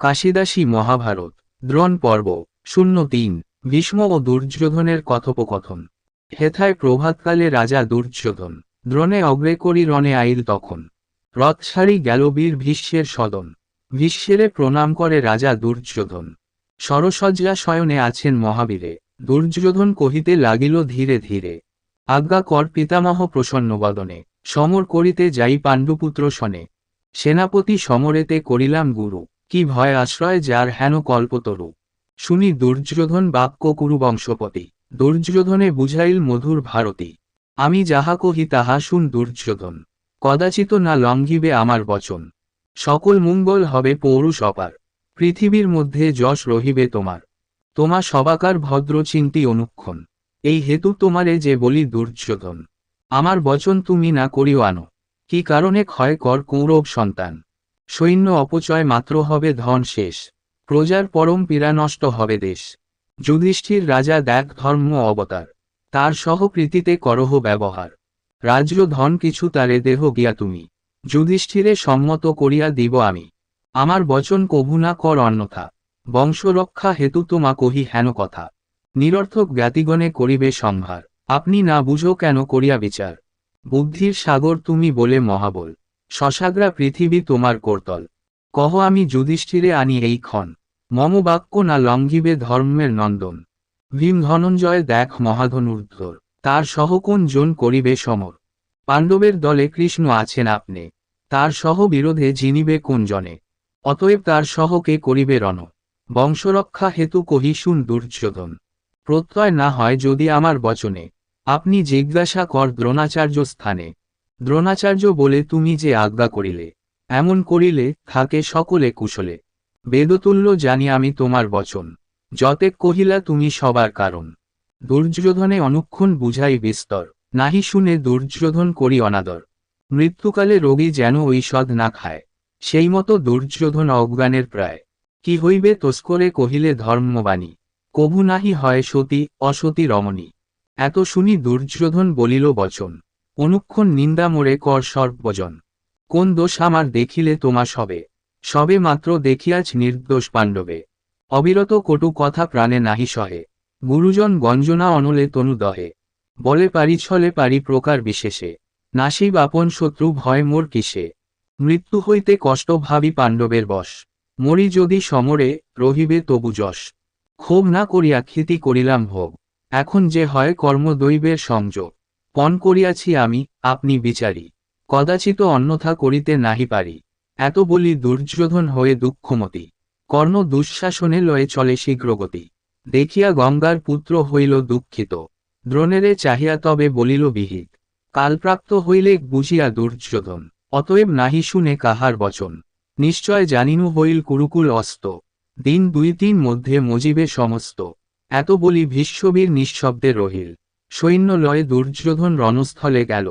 কাশিদাসী মহাভারত, দ্রোণ পর্ব, শূন্য তিন, ভীষ্ম ও দুর্যোধনের কথোপকথন। হেথায় প্রভাতকালে রাজা দুর্যোধন, দ্রোণে অগ্রে করি রণে আইল তখন। রথসারি গেল বীর ভীষ্মের সদন, ভীষ্মেরে প্রণাম করে রাজা দুর্যোধন। সরসজ্জা শয়নে আছেন মহাবীরে, দুর্যোধন কহিতে লাগিল ধীরে ধীরে। আজ্ঞা কর পিতামহ প্রসন্ন বদনে সমর করিতে যাই পাণ্ডুপুত্র শনে। সেনাপতি সমরেতে করিলাম গুরু। কি ভয় আশ্রয় যার হেন কল্পতরু? শুনি দুর্যোধন বাক্য কুরু বংশপতি। দুর্যোধনে বুঝাইল মধুর ভারতী, আমি যাহা কহি তাহা শুন দুর্যোধন, কদাচিত না লঙ্ঘিবে আমার বচন। সকল মঙ্গল হবে পৌরুষ অপার পৃথিবীর মধ্যে যশ রহিবে তোমার। তোমা সবাকার ভদ্র চিন্তি অনুক্ষণ, এই হেতু তোমারে যে বলি দুর্যোধন, আমার বচন তুমি না করিও আনো, কি কারণে ক্ষয় কর কৌরব সন্তান। সৈন্য অপচয় মাত্র হবে ধন শেষ। প্রজার পরম পীড়া নষ্ট হবে দেশ। যুধিষ্ঠির রাজা দেখ ধর্ম অবতার। তার সহকৃতিতে করহ ব্যবহার। রাজ্য ধন কিছু তারে দেহ গিয়া তুমি। যুধিষ্ঠিরে সম্মত করিয়া দিব আমি। আমার বচন কভু না কর অন্যথা। বংশরক্ষা হেতু তোমা কহি হেন কথা। নিরর্থক জ্ঞাতিগণে করিবে সম্ভার। আপনি না বুঝো কেন করিয়া বিচার। বুদ্ধির সাগর তুমি বলে মহাবল। শশাগ্রা পৃথিবী তোমার করতল। কহ আমি যুধিষ্ঠিরে আনি এই ক্ষণ। মম বাক্য না লঙ্ঘিবে ধর্মের নন্দন। ভীম ধনঞ্জয় দেখ মহাধনুর্ধর। তার সহ কোন জন করিবে সমর। পাণ্ডবের দলে কৃষ্ণ আছেন আপনি। তার সহ বিরোধে জিনিবে কোন জনে। অতএব তার সহকে করিবে রণ। বংশরক্ষা হেতু কহি শুন দুর্যোধন। প্রত্যয় না হয় যদি আমার বচনে। আপনি জিজ্ঞাসা কর দ্রোণাচার্য স্থানে। দ্রোণাচার্য বলে তুমি যে আজ্ঞা করিলে, এমন করিলে থাকে সকলে কুশলে। বেদতুল্য জানি আমি তোমার বচন যতেক কহিলা তুমি সবার কারণ। দুর্যোধনে অনুক্ষণ বুঝাই বিস্তর, নাহি শুনে দুর্যোধন করি অনাদর। মৃত্যুকালে রোগী যেন ঐষধ না খায়, সেই মতো দুর্যোধন অজ্ঞানের প্রায়। কি হইবে তস্করে কহিলে ধর্মবাণী, কভু নাহি হয় সতী অসতী রমণী। এত শুনি দুর্যোধন বলিল বচন অনুক্ষণ নিন্দা মোরে কর সর্বজন। কোন দোষ আমার দেখিলে তোমা সবে? সবে মাত্র দেখিয়াছ নির্দোষ পাণ্ডবে। অবিরত কটু কথা প্রাণে নাহি সহে। গুরুজন গঞ্জনা অনলে তনু দহে। বলে পারি ছলে পারি প্রকার বিশেষে। নাসিব আপন শত্রু ভয় মোর কিসে? মৃত্যু হইতে কষ্ট ভাবি পাণ্ডবের বশ। মরি যদি সমরে রহিবে তবু যশ। ক্ষোভ না করিয়া খ্যাতি করিলাম ভোগ। এখন যে হয় কর্ম দৈবের সংযোগ। পণ করিয়াছি আমি, আপনি বিচারি। কদাচিত অন্যথা করিতে নাহি পারি। এত বলি দুর্যোধন হয়ে দুঃখমতি। কর্ণ দুঃশাসনে লয়ে চলে শীঘ্রগতি। দেখিয়া গঙ্গার পুত্র হইল দুঃখিত। দ্রোণেরে চাহিয়া তবে বলিল বিহিত। কালপ্রাপ্ত হইলে বুঝিয়া দুর্যোধন, অতএব নাহি শুনে কাহার বচন। নিশ্চয় জানিনু হইল কুরুকুল অস্ত। দিন দুই তিন মধ্যে মজিবে সমস্ত। এত বলি ভীষ্মবীর নিঃশব্দে রহিল। সৈন্য লয়ে দুর্যোধন রণস্থলে গেল।